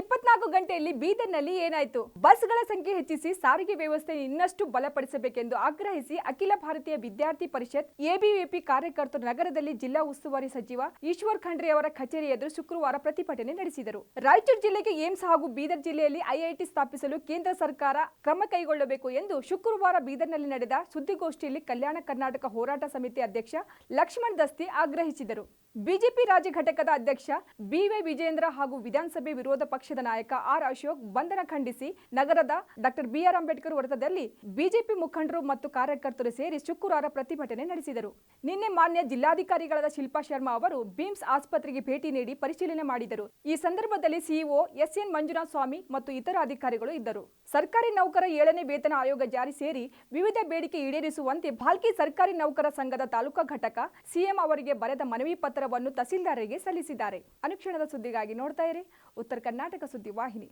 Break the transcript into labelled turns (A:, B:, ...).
A: ಇಪ್ಪತ್ನಾಲ್ಕು ಗಂಟೆಯಲ್ಲಿ ಬೀದರ್ನಲ್ಲಿ ಏನಾಯಿತು? ಬಸ್ಗಳ ಸಂಖ್ಯೆ ಹೆಚ್ಚಿಸಿ ಸಾರಿಗೆ ವ್ಯವಸ್ಥೆ ಇನ್ನಷ್ಟು ಬಲಪಡಿಸಬೇಕೆಂದು ಆಗ್ರಹಿಸಿ ಅಖಿಲ ಭಾರತೀಯ ವಿದ್ಯಾರ್ಥಿ ಪರಿಷತ್ ಎಬಿವಿಪಿ ಕಾರ್ಯಕರ್ತರು ನಗರದಲ್ಲಿ ಜಿಲ್ಲಾ ಉಸ್ತುವಾರಿ ಸಚಿವ ಈಶ್ವರ್ ಖಂಡ್ರೆ ಅವರ ಕಚೇರಿ ಎದುರು ಶುಕ್ರವಾರ ಪ್ರತಿಭಟನೆ ನಡೆಸಿದರು. ರಾಯಚೂರು ಜಿಲ್ಲೆಗೆ ಏಮ್ಸ್ ಹಾಗೂ ಬೀದರ್ ಜಿಲ್ಲೆಯಲ್ಲಿ ಐಐಟಿ ಸ್ಥಾಪಿಸಲು ಕೇಂದ್ರ ಸರ್ಕಾರ ಕ್ರಮ ಕೈಗೊಳ್ಳಬೇಕು ಎಂದು ಶುಕ್ರವಾರ ಬೀದರ್ನಲ್ಲಿ ನಡೆದ ಸುದ್ದಿಗೋಷ್ಠಿಯಲ್ಲಿ ಕಲ್ಯಾಣ ಕರ್ನಾಟಕ ಹೋರಾಟ ಸಮಿತಿ ಅಧ್ಯಕ್ಷ ಲಕ್ಷ್ಮಣ್ ದಸ್ತಿ ಆಗ್ರಹಿಸಿದರು. ಬಿಜೆಪಿ ರಾಜ್ಯ ಘಟಕದ ಅಧ್ಯಕ್ಷ ಬಿವೈ ವಿಜೇಂದ್ರ ಹಾಗೂ ವಿಧಾನಸಭೆ ವಿರೋಧ ಪಕ್ಷದ ನಾಯಕ ಆರ್ ಅಶೋಕ್ ಬಂಧನ ಖಂಡಿಸಿ ನಗರದ ಡಾಕ್ಟರ್ ಬಿಆರ್ ಅಂಬೇಡ್ಕರ್ ವೃತ್ತದಲ್ಲಿ ಬಿಜೆಪಿ ಮುಖಂಡರು ಮತ್ತು ಕಾರ್ಯಕರ್ತರು ಸೇರಿ ಶುಕ್ರವಾರ ಪ್ರತಿಭಟನೆ ನಡೆಸಿದರು. ನಿನ್ನೆ ಮಾನ್ಯ ಜಿಲ್ಲಾಧಿಕಾರಿಗಳಾದ ಶಿಲ್ಪಾ ಶರ್ಮಾ ಅವರು ಬಿಮ್ಸ್ ಆಸ್ಪತ್ರೆಗೆ ಭೇಟಿ ನೀಡಿ ಪರಿಶೀಲನೆ ಮಾಡಿದರು. ಈ ಸಂದರ್ಭದಲ್ಲಿ ಸಿಇಒ ಎಸ್ಎನ್ ಮಂಜುನಾಥ ಸ್ವಾಮಿ ಮತ್ತು ಇತರ ಅಧಿಕಾರಿಗಳು ಇದ್ದರು. ಸರ್ಕಾರಿ ನೌಕರ ಏಳನೇ ವೇತನ ಆಯೋಗ ಜಾರಿ ಸೇರಿ ವಿವಿಧ ಬೇಡಿಕೆ ಈಡೇರಿಸುವಂತೆ ಭಾಲ್ಕಿ ಸರ್ಕಾರಿ ನೌಕರ ಸಂಘದ ತಾಲೂಕಾ ಘಟಕ ಸಿಎಂ ಅವರಿಗೆ ಬರೆದ ಮನವಿ ಪತ್ರವನ್ನು ತಹಸೀಲ್ದಾರರಿಗೆ ಸಲ್ಲಿಸಿದ್ದಾರೆ. ಅನುಕ್ಷಣದ ಸುದ್ದಿಗಾಗಿ ನೋಡ್ತಾ ಇರಿ. ಉತ್ತರ ಕರ್ನಾಟಕ ಸುದ್ದಿ ವಾಹಿನಿ.